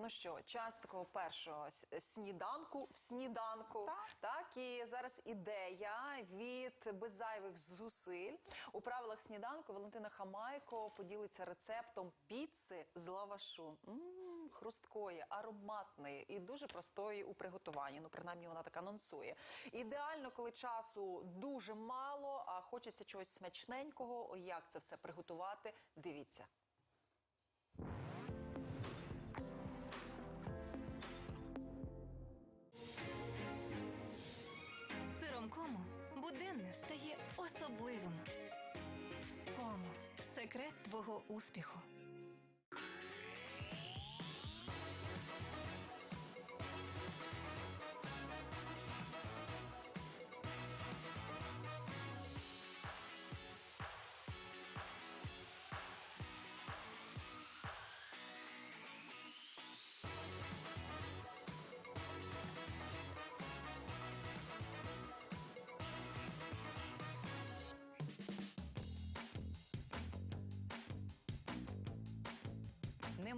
ну що, час такого першого сніданку в сніданку. Так. Так, і зараз ідея від без зайвих зусиль. У правилах сніданку Валентина Хамайко поділиться рецептом піци з лавашу. м хрусткої, ароматної і дуже простої у приготуванні. Ну, принаймні, вона так анонсує. Ідеально, коли часу дуже мало, а хочеться чогось смачненького. О, як це все приготувати? Дивіться. Буденне стає особливим. Кому секрет твого успіху.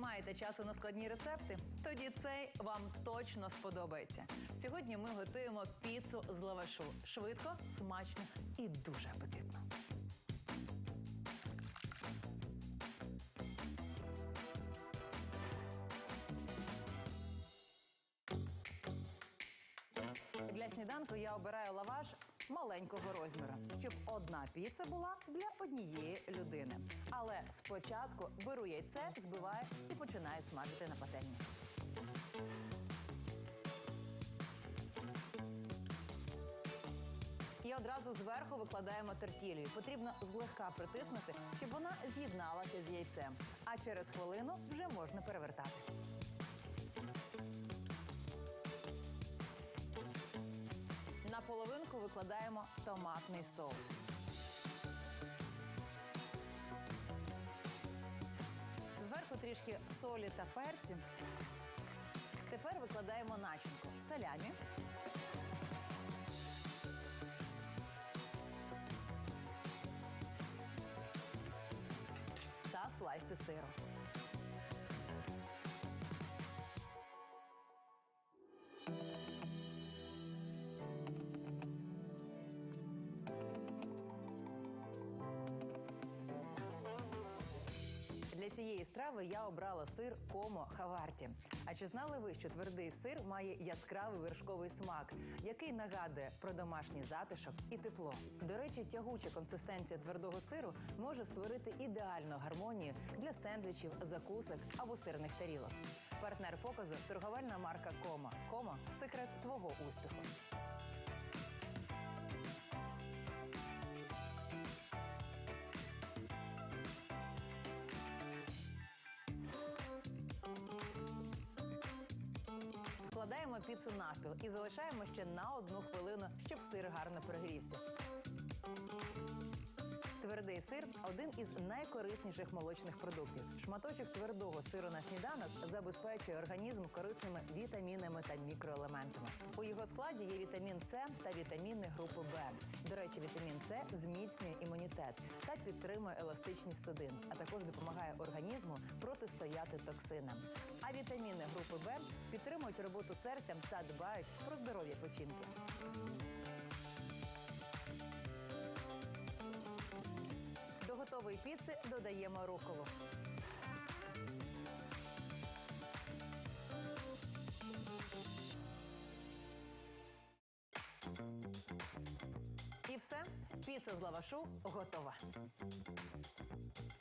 Маєте часу на складні рецепти? Тоді цей вам точно сподобається. Сьогодні ми готуємо піцу з лавашу. Швидко, смачно і дуже апетитно. Для сніданку я обираю лаваш маленького розміру, щоб одна піца була для однієї людини. Але спочатку беру яйце, збиваю і починаю смажити на пательні. І одразу зверху викладаємо тертілію. Потрібно злегка притиснути, щоб вона з'єдналася з яйцем. А через хвилину вже можна перевертати. Викладаємо томатний соус. Зверху трішки солі та перцю. Тепер викладаємо начинку салямі. Та слайси сиру. Цієї страви я обрала сир комо хаварті. А чи знали ви, що твердий сир має яскравий вершковий смак, який нагадує про домашній затишок і тепло? До речі, тягуча консистенція твердого сиру може створити ідеальну гармонію для сендвічів, закусок або сирних тарілок. Партнер показу торговельна марка Комо. Комо секрет твого успіху. Складаємо піцу навпіл і залишаємо ще на одну хвилину, щоб сир гарно перегрівся. Твердий сир один із найкорисніших молочних продуктів. Шматочок твердого сиру на сніданок забезпечує організм корисними вітамінами та мікроелементами. У його складі є вітамін С та вітаміни групи Б. До речі, вітамін С зміцнює імунітет та підтримує еластичність судин, а також допомагає організму протистояти токсинам. Вітаміни групи Б підтримують роботу серця та дбають про здоров'я печінки. До готової піци додаємо руколу. Все, піца з лавашу готова.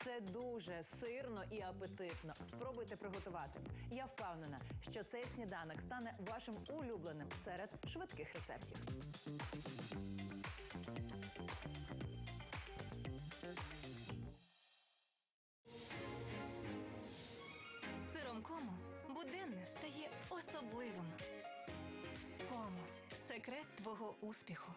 Це дуже сирно і апетитно. Спробуйте приготувати. Я впевнена, що цей сніданок стане вашим улюбленим серед швидких рецептів. Сиром кому буденне стає особливим. Кому секрет твого успіху.